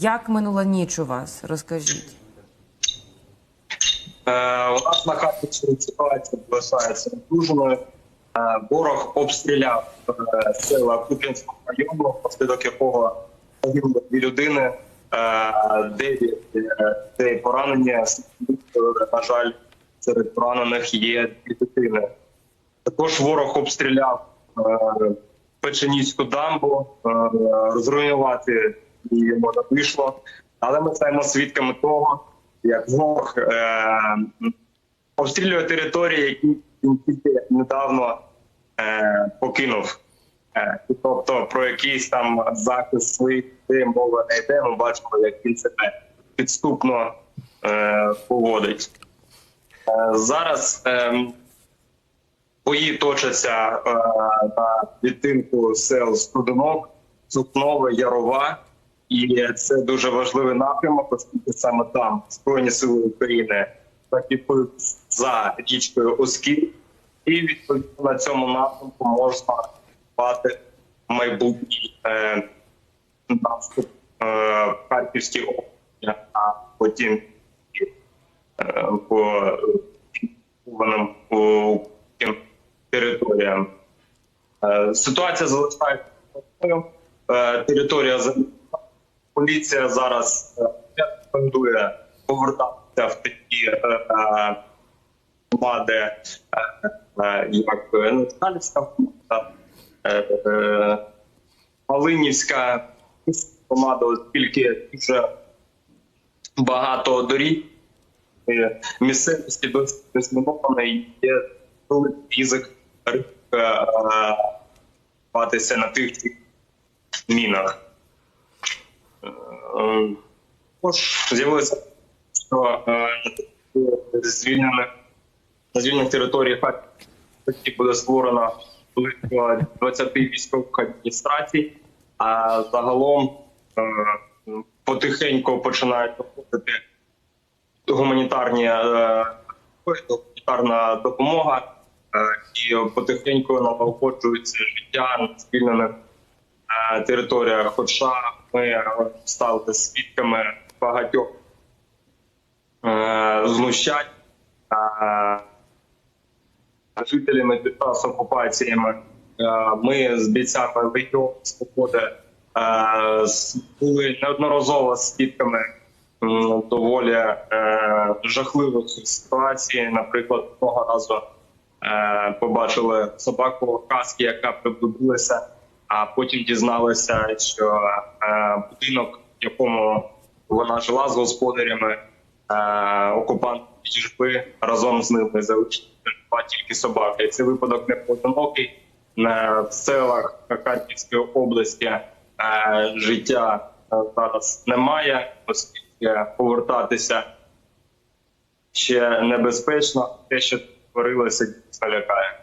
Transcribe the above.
Як минула ніч у вас? Розкажіть. Е, у нас на Харківщині ситуація залишається напруженою. Е, ворог обстріляв е, села Куп'янського району, внаслідок якого загинули дві людини, е, дев'ять людей. На жаль, серед поранених є дві дитини. Також ворог обстріляв е, Печеніську дамбу, е, розруйнувати її можна вийшло. Але ми стаємо свідками того, як ворог е, обстрілює території, які він тільки недавно е, покинув. Е, тобто про якийсь там захист своїх мова не йде. Ми бачимо, як він себе підступно е, поводить. Е, зараз е, бої точаться е, на відтинку сел Студенок, Сукнове, Ярова. І це дуже важливий напрямок, оскільки саме там Збройні сили України закріпили за річкою Оскіль, і відповідно на цьому напрямку можна бати майбутній е, наступ е, Харківській області, а потім е, по окупованим територіям. Е, Ситуація залишається. Е, територія поліція зараз е, рекомендує повертатися в такі е, е, е, як Національська е, Малинівська громада, оскільки дуже багато доріг місцевості досить розмінованої, є великий ризик батися на тих мінах. Е, з'явилося, що е, звільнених на звільнених територіях буде створено близько 20 військових адміністрацій, а загалом е, потихеньку починають доходити гуманітарні гуманітарна допомога, і потихеньку налагоджується життя на звільнених територіях. Хоча ми стали свідками багатьох е, знущань е, жителями під час окупаціями. Е, Ми з бійцями Легіону Свободи були неодноразово свідками доволі жахливих ситуацій. Наприклад, одного разу побачили собаку каски, яка приблудилася, а потім дізналися, що е, будинок, в якому вона жила з господарями, е, окупант підіжби разом з ними залишили жива тільки собаки. Цей випадок не поодинокий. На в селах Харківської області е, життя е, зараз немає, оскільки повертатися ще небезпечно. Те, що творилося, дійсно лякає.